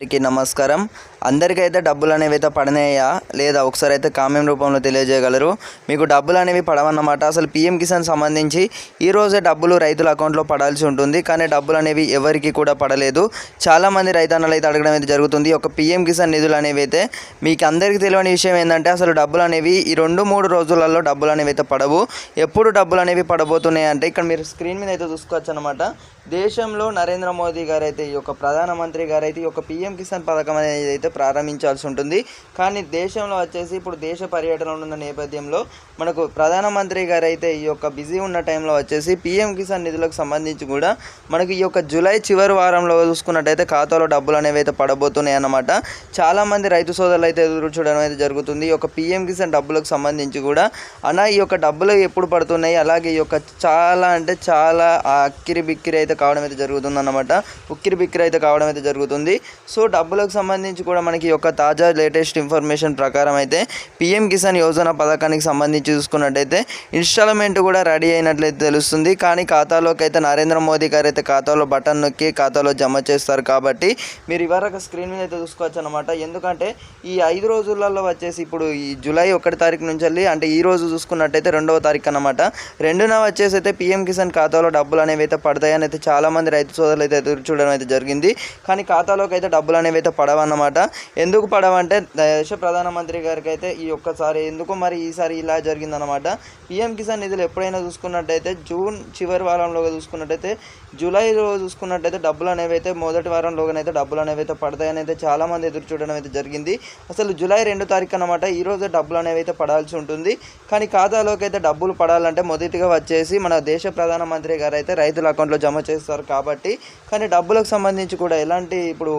అందరికీ నమస్కారం. అందరికైతే డబ్బులు అనేవి అయితే పడినాయా? లేదా ఒకసారి అయితే కామెంట్ రూపంలో తెలియజేయగలరు? మీకు డబ్బులు అనేవి పడవన్నమాట. అసలు పిఎం కిసాన్ సంబంధించి ఈరోజే డబ్బులు రైతుల అకౌంట్లో పడాల్సి ఉంటుంది. కానీ డబ్బులు అనేవి ఎవరికి కూడా పడలేదు. చాలామంది రైతన్నలు అయితే అడగడం అయితే జరుగుతుంది. ఒక పిఎం కిసాన్ నిధులు అనేవి అయితే మీకు అందరికీ తెలియని విషయం ఏంటంటే అసలు డబ్బులు అనేవి ఈ రెండు మూడు రోజులలో డబ్బులు అనేవి అయితే పడవు. ఎప్పుడు డబ్బులు అనేవి పడబోతున్నాయి అంటే ఇక్కడ మీరు స్క్రీన్ మీద అయితే చూసుకోవచ్చు అనమాట దేశంలో నరేంద్ర మోదీ గారు అయితే ఈ యొక్క ప్రధానమంత్రి గారు అయితే ఈ యొక్క పిఎం కిసాన్ పథకం అనేది అయితే ప్రారంభించాల్సి ఉంటుంది. కానీ దేశంలో వచ్చేసి ఇప్పుడు దేశ పర్యటన ఉన్న నేపథ్యంలో మనకు ప్రధానమంత్రి గారు అయితే ఈ యొక్క బిజీ ఉన్న టైంలో వచ్చేసి పిఎం కిసాన్ నిధులకు సంబంధించి కూడా మనకి ఈ యొక్క జూలై చివరి వారంలో చూసుకున్నట్టయితే ఖాతాలో డబ్బులు అనేవి అయితే పడబోతున్నాయి అన్నమాట. చాలామంది రైతు సోదరులు అయితే ఎదురు చూడడం అయితే జరుగుతుంది. ఈ యొక్క పిఎం కిసాన్ డబ్బులకు సంబంధించి కూడా అలా ఈ యొక్క డబ్బులు ఎప్పుడు పడుతున్నాయి? అలాగే ఈ యొక్క చాలా అంటే చాలా అక్కిరి బిక్కిరి అయితే కావడం అయితే జరుగుతుంది అన్నమాట ఉక్కిరి బిక్కిరి అయితే కావడం అయితే జరుగుతుంది. సో డబ్బులకు సంబంధించి కూడా మనకి యొక్క తాజా లేటెస్ట్ ఇన్ఫర్మేషన్ ప్రకారం అయితే పిఎం కిసాన్ యోజన పథకానికి సంబంధించి చూసుకున్నట్టయితే ఇన్స్టాల్మెంట్ కూడా రెడీ అయినట్లయితే తెలుస్తుంది. కానీ ఖాతాలోకి అయితే నరేంద్ర మోదీ గారు అయితే ఖాతాలో బటన్ నొక్కి ఖాతాలో జమ చేస్తారు కాబట్టి మీరు ఇవరకు స్క్రీన్ మీద అయితే చూసుకోవచ్చు అనమాట ఎందుకంటే ఈ ఐదు రోజులలో వచ్చేసి ఇప్పుడు ఈ జూలై ఒకటి తారీఖు నుంచి వెళ్ళి అంటే ఈ రోజు చూసుకున్నట్టయితే రెండవ తారీఖు అనమాట రెండున వచ్చేసి అయితే పిఎం కిసాన్ ఖాతాలో డబ్బులు అనేవి అయితే పడతాయని అయితే చాలామంది రైతు సోదరులు అయితే ఎదురు చూడడం అయితే జరిగింది. కానీ ఖాతాలోకి అయితే డబ్బు డబ్బులు అనేవి అయితే పడవన్నమాట. ఎందుకు పడవంటే దేశ ప్రధానమంత్రి గారికి అయితే ఈ ఒక్కసారి ఎందుకు మరి ఈసారి ఇలా జరిగిందనమాట పిఎం కిసాన్ నిధులు ఎప్పుడైనా చూసుకున్నట్టయితే జూన్ చివరి వారంలో చూసుకున్నట్టయితే జూలైలో చూసుకున్నట్టయితే డబ్బులు అనేవి అయితే మొదటి వారంలోనైతే డబ్బులు అనేవి అయితే పడతాయని అయితే చాలామంది ఎదురు చూడడం అయితే జరిగింది. అసలు జూలై రెండు తారీఖు అనమాట ఈ రోజు డబ్బులు అనేవి అయితే పడాల్సి ఉంటుంది. కానీ ఖాతాలోకి అయితే డబ్బులు పడాలంటే మొదటిగా వచ్చేసి మన దేశ ప్రధానమంత్రి గారు అయితే రైతుల అకౌంట్లో జమ చేస్తారు కాబట్టి. కానీ డబ్బులకు సంబంధించి కూడా ఎలాంటి ఇప్పుడు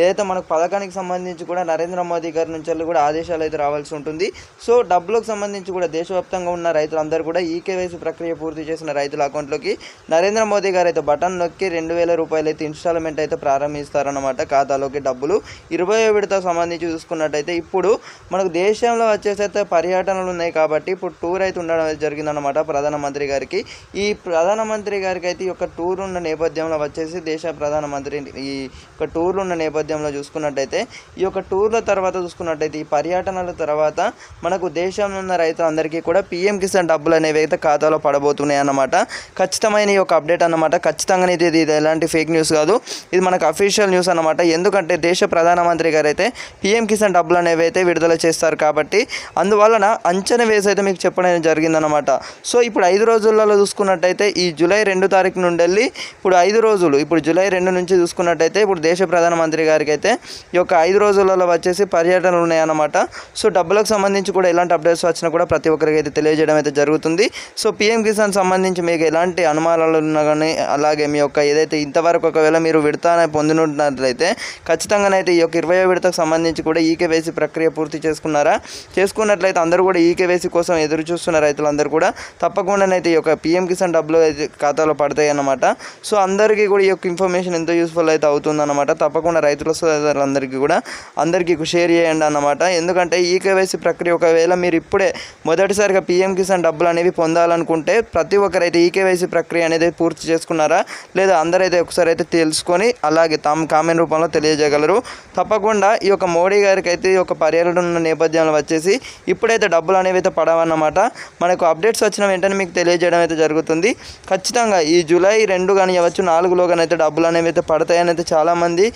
ఏదైతే మనకు పథకానికి సంబంధించి కూడా నరేంద్ర మోదీ గారి నుంచి కూడా ఆదేశాలు అయితే రావాల్సి ఉంటుంది. సో డబ్బులకు సంబంధించి కూడా దేశవ్యాప్తంగా ఉన్న రైతులందరూ కూడా ఈ కేవైసీ ప్రక్రియ పూర్తి చేసిన రైతుల అకౌంట్లోకి నరేంద్ర మోదీ గారు అయితే బటన్ నొక్కి రెండు వేల రూపాయలు అయితే ఇన్స్టాల్మెంట్ అయితే ప్రారంభిస్తారన్నమాట ఖాతాలోకి డబ్బులు. ఇరవై విడత సంబంధించి చూసుకున్నట్టయితే ఇప్పుడు మనకు దేశంలో వచ్చేసి అయితే పర్యటనలు ఉన్నాయి కాబట్టి ఇప్పుడు టూర్ అయితే ఉండడం జరిగిందన్నమాట ప్రధానమంత్రి గారికి. ఈ ప్రధానమంత్రి గారికి అయితే ఈ యొక్క టూర్ ఉన్న నేపథ్యంలో వచ్చేసి దేశ ప్రధానమంత్రి ఈ యొక్క టూర్ ఉన్న నేపథ్యంలో చూసుకున్నట్టయితే ఈ యొక్క టూర్ల తర్వాత చూసుకున్నట్టయితే ఈ పర్యటనల తర్వాత మనకు దేశంలో ఉన్న రైతులందరికీ కూడా పిఎం కిసాన్ డబ్బులు అనేవి అయితే ఖాతాలో పడబోతున్నాయి అన్నమాట. ఖచ్చితమైన ఈ యొక్క అప్డేట్ అన్నమాట. ఖచ్చితంగా ఇది ఇది ఎలాంటి ఫేక్ న్యూస్ కాదు. ఇది మనకు అఫీషియల్ న్యూస్ అన్నమాట. ఎందుకంటే దేశ ప్రధానమంత్రి గారు అయితే పిఎం కిసాన్ డబ్బులు అనేవి అయితే విడుదల చేస్తారు కాబట్టి అందువలన అంచనా వేసి అయితే మీకు చెప్పడం జరిగిందనమాట సో ఇప్పుడు ఐదు రోజులలో చూసుకున్నట్టయితే ఈ జూలై రెండు తారీఖు నుండి వెళ్ళి ఇప్పుడు ఐదు రోజులు ఇప్పుడు జూలై రెండు నుంచి చూసుకున్నట్టయితే ఇప్పుడు దేశ ప్రధానమంత్రి గారికి అయితే ఈ యొక్క ఐదు రోజులలో వచ్చేసి పర్యటనలు ఉన్నాయన్నమాట. సో డబ్బులకు సంబంధించి కూడా ఎలాంటి అప్డేట్స్ వచ్చినా కూడా ప్రతి ఒక్కరికి అయితే తెలియజేయడం అయితే జరుగుతుంది. సో పిఎం కిసాన్ సంబంధించి మీకు ఎలాంటి అనుమానాలు ఉన్నా కానీ అలాగే మీ యొక్క ఏదైతే ఇంతవరకు ఒకవేళ మీరు విడతానే పొందినట్లయితే ఖచ్చితంగానైతే ఈ యొక్క ఇరవై విడతకు సంబంధించి కూడా ఈకేవైసీ ప్రక్రియ పూర్తి చేసుకున్నారా? చేసుకున్నట్లయితే అందరూ కూడా ఈకేవైసీ కోసం ఎదురు చూస్తున్న రైతులందరూ కూడా తప్పకుండానైతే ఈ యొక్క పిఎం కిసాన్ డబ్బులు అయితే ఖాతాలో పడతాయి అన్నమాట సో అందరికీ కూడా ఈ యొక్క ఇన్ఫర్మేషన్ ఎంతో యూస్ఫుల్ అయితే అవుతుందన్నమాట. తప్పకుండా రైతుల సోదరులందరికీ కూడా అందరికీ షేర్ చేయండి అన్నమాట. ఎందుకంటే ఈ కేవైసీ ప్రక్రియ ఒకవేళ మీరు ఇప్పుడే మొదటిసారిగా పిఎం కిసాన్ డబ్బులు అనేవి పొందాలనుకుంటే ప్రతి ఒక్కరైతే ఈ కేవైసీ ప్రక్రియ అనేది పూర్తి చేసుకున్నారా? లేదా అందరైతే ఒకసారి అయితే తెలుసుకొని అలాగే తాము కామెంట్ రూపంలో తెలియజేయగలరు. తప్పకుండా ఈ యొక్క మోడీ గారికి అయితే ఈ యొక్క పర్యటన ఉన్న నేపథ్యంలో వచ్చేసి ఇప్పుడైతే డబ్బులు అనేవి అయితే పడవన్నమాట. మనకు అప్డేట్స్ వచ్చిన వెంటనే మీకు తెలియజేయడం అయితే జరుగుతుంది. ఖచ్చితంగా ఈ జూలై రెండు కానీ ఇవ్వచ్చు నాలుగులో కానీ అయితే డబ్బులు అనేవి అయితే పడతాయని అయితే చాలామంది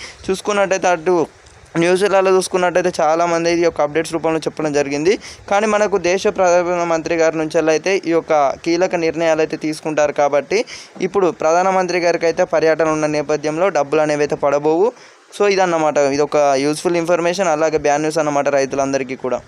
చూసుకున్నట్టయితే అటు న్యూస్లలో చూసుకున్నట్టయితే చాలామంది ఈ యొక్క అప్డేట్స్ రూపంలో చెప్పడం జరిగింది. కానీ మనకు దేశ ప్రధానమంత్రి గారి నుంచి అయితే ఈ యొక్క కీలక నిర్ణయాలు అయితే తీసుకుంటారు కాబట్టి ఇప్పుడు ప్రధానమంత్రి గారికి అయితే పర్యటన ఉన్న నేపథ్యంలో డబ్బులు అనేవి అయితే పడబోవు. సో ఇదన్నమాట. ఇది ఒక యూస్ఫుల్ ఇన్ఫర్మేషన్ అలాగే బ్యాడ్ న్యూస్ అన్నమాట రైతులందరికీ కూడా.